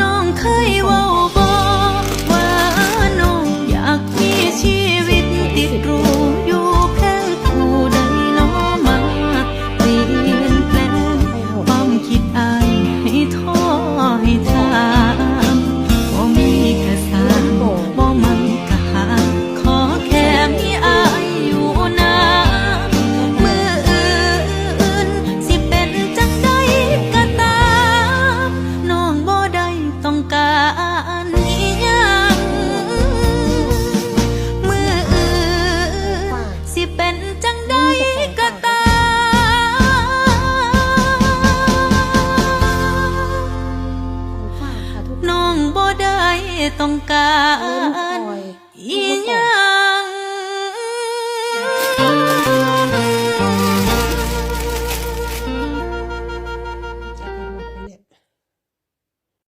น้องเคยว่า เป็นจังได้ก็ตาน้องบ่ได้ต้องการ